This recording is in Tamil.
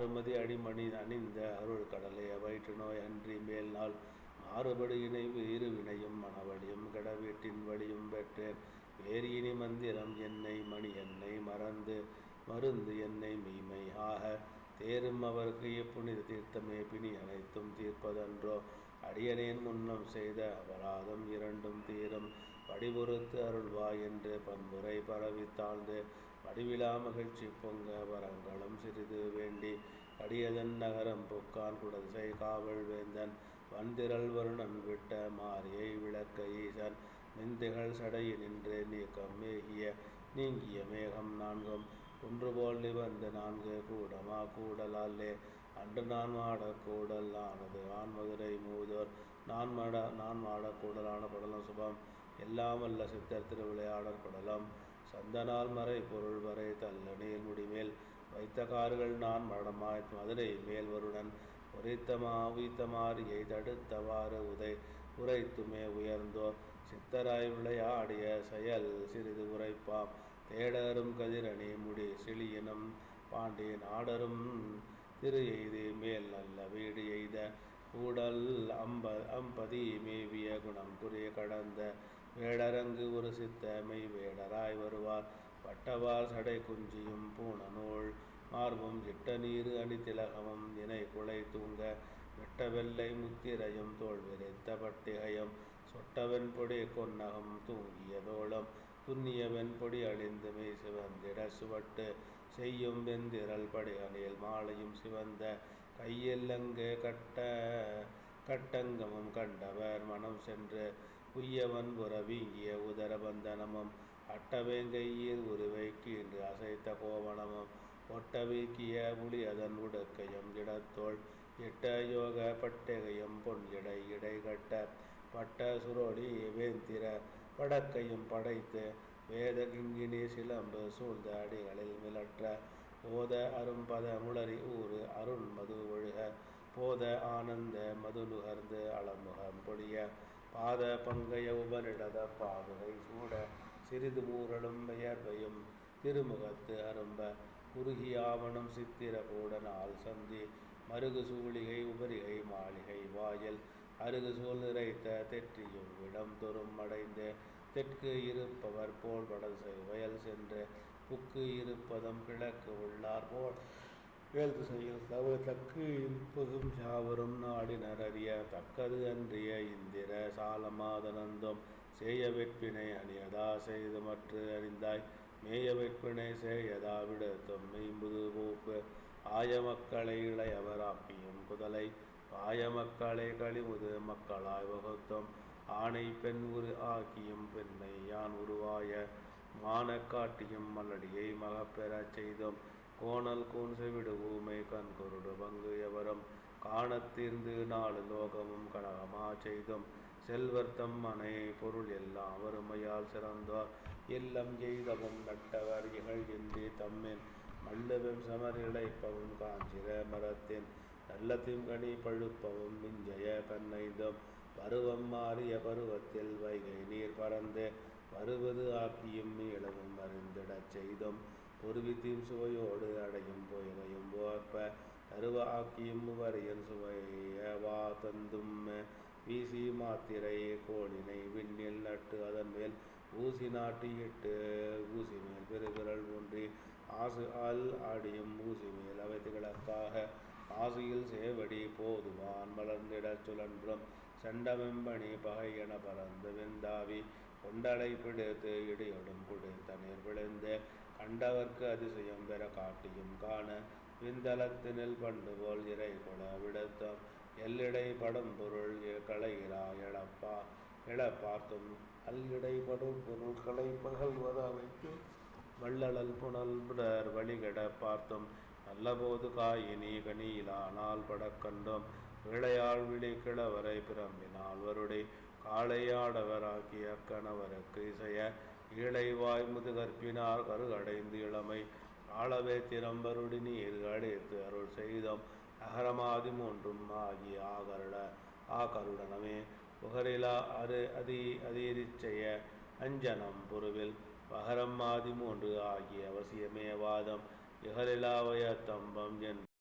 ஆறுமதி அடிமணி அணிந்த அருள் கடலை வயிற்று நோய் அன்றி மேல் நாள் மாறுபடு இணைவு இரு வினையும் மணவழியும் கடவீட்டின் வழியும் பெற்றேன். வேரியினி மந்திரம் என்னை மணி என்னை மறந்து மருந்து என்னை மீமை ஆக. தேரும் அவருக்கு புனித தீர்த்தமே பிணி அனைத்தும் தீர்ப்பதன்றோ. அடியனேன் முன்னம் செய்த அபராதம் இரண்டும் தீரும். வடிபொறுத்து அருள்வாய் என்று பன்முறை பரவி தாழ்ந்து வடிவிலா மகிழ்ச்சி பொங்க வரங்களும் சிறிது வேண்டி கடியதன் நகரம் பொக்கான் குடசை காவல் வேந்தன் வந்திரள் வருணன் விட்ட மாரியை விளக்க ஈசன். மிந்திகள் சடையினின்று நீக்கம் மேகிய நீங்கிய மேகம் நான்கும். குன்றுபோல் நிவந்த நான்கு கூடமா கூடலாலே. அன்று நான் மாடக் கூடல் ஆனது ஆன்மதுரை மூதோர் நான் மாட நான் மாடக் கூடலான படலம் சுபம். எல்லாம் அல்ல சித்தர் திருவிளையாடற் படலம். சந்தனால் மறை பொருள் வரை தள்ள முடிமேல். வைத்த கார்கள் நான் மடமாய் மதுரை மேல் வருடன் உரைத்தமா உய்த்தமாரியை தடுத்தவாறு உதை உரைத்துமே உயர்ந்தோர். சித்தராய் விளையாடிய செயல் சிறிது உரைப்பாம். தேடரும் கதிரணி முடி செழியனும் பாண்டி நாடரும் திரு எய்து மேல் நல்ல வீடு எய்த. கூடல் அம்ப அம்பதி மேவிய குணம் குறி கடந்த வேடரங்கு ஒரு சித்த வேடராய் வருவார். வட்டவார் சடை குஞ்சியும் பூனநூல் மார்பும் இட்ட நீரு அணி திலகமும் இணை குலை தூங்க வெட்ட வெள்ளை முத்திரையும் தோல் விரைத்த பட்டிகையும் சொட்டவன் பொடி கொன்னகம் தூங்கிய தோளம் துன்னிய வெண்பொடி அழிந்து மெய் சிவந்திட சுவட்டு செய்யும் வெந்திரல் படிகளில் மாலையும் சிவந்த கையெல்லங்கு கட்ட கட்டங்கமும் கண்டவர் மனம் சென்று உய்யவன் உறவிங்கிய வீங்கிய உதர பந்தனமும் அட்டவேங்கையில் உருவை கீண்டு அசைத்த கோவணமும் ஒட்ட வீக்கிய புலி அதன் உடுக்கையும் இடத்தோள் இட்ட யோக பட்டகையும் பொன் இடை இடை கட்ட பட்ட சுரோடி வேந்திர படக்கையும் படைத்து வேத கிங்கினி சிலம்பு சூழ்ந்த அடிகளில் மிளற்ற போத அரும்பத முளரி ஊறு அருள் மது ஒழுக போத ஆனந்த மது நுகர்ந்து அளமுகம் பொடிய பாத பங்கைய உபனிடத பாதுகை சூட சிறிது மூரலும் பெயர்பையும் திருமுகத்து அரும்ப குறுகியாவணம் சித்திர கூட நாள் சந்தி மருகு சூழிகை உபரிகை மாளிகை வாயில் அருகு சூழ் நிறைத்த தெற்றியும் இடம் தொறும் அடைந்து தெற்கு இருப்பவர் போல் வடசை வயல் சென்று புக்கு இருப்பதும் கிழக்கு உள்ளார் போல் வேல் திசையில் தவ தக்கு இருப்பதும் யாவரும் நாடினர் அறிய தக்கது அன்றிய இந்திர சாலமாதனந்தம். சேய வெட்பினை அணியதா செய்து மற்ற அறிந்தாய். மேய வெட்பினை சேயதா விடுத்தும் மெய்ம்புது போப்பு ஆய மக்களை இளையவராக்கியும் குதலை. ஆய மக்களை கழிமுது மக்களாய் வகுத்தும். ஆணை பெண் உரு ஆக்கியும் பெண்ணை யான் உருவாய. மான காட்டியும் மல்லடியை மகப்பெறச் செய்தோம். கோணல் கூன் செவிடு ஊமை கண் குருடு பங்கு எவரும்? காணத்தீர்ந்து நாலு லோகமும் கடகமா செய்தும். செல்வர்த்தம் மனை பொருள் எல்லாம் வறுமையால் சிறந்தோர். இல்லம் எய்தவும் நட்டவர் இகழ் தம்மின். மல்லுவெம் சமர் இழைப்பவும் காஞ்சிர மரத்தின். நல்லத்தின் கனி பழுப்பவும் மிஞ்சய கண்ணைதும். பருவம் மாறிய பருவத்தில் வைகை நீர் பறந்து. வருவது ஆக்கியும் இளவும் அறிந்திடச் செய்தும். பொருவித்தீம் சுவையோடு அடையும் புயலையும் போர்ப்ப அருவாக்கியும் வரையன் சுவைய வா தந்தும் வீசி மாத்திரை கோணினை விண்ணில் நட்டு அதன் மேல் ஊசி நாட்டியிட்டு ஊசி மேல் பெருவிரல் ஊன்றி ஆசு அல் ஆடியும் ஊசி மேல் அவை திகழக்காக ஆசியில் சேவடி போதுவான் மலர்ந்திடச் சுழன்றும் செண்டமெம்பணி பகை என பறந்து வெந்தாவி கொண்டலை பிடித்து இடியொடும் குடி தண்ணீர் விழுந்து கண்டவர்க்கு அதிசயம் பெற காட்டியும் காண விந்தளத்தினில் பண்டு போல் இறை கொட விடுத்தம். எல்லிடை படும் பொருள் களைகிறா எழப்பா பார்த்தும் அல்லிடை படும் பொருள் களை பகல்வதா வைத்து வள்ளலல் புனல் புடர் வழிகட பார்த்தும். நல்லபோது காயினி கனியிலானால் படக்கண்டோம் விளையாள் விழி கிழவரை பிரம்பினால் வருடை. காளையாடவராகிய கணவருக்கு இசைய ஈழைவாய் முதுகற்பினார் கருகடைந்து இளமை. ஆளவே திறம்பருடி நீர் அடைத்து அருள் செய்தம். அகரமாதி மூன்றும் ஆகி ஆகருட ஆகருடனமே. புகரிலா அரு அதி அதிரிச்செய்ய அஞ்சனம் புருவில். பகரம் ஆதி மூன்று ஆகிய அவசியமே வாதம். இகலிலாவய தம்பம் என்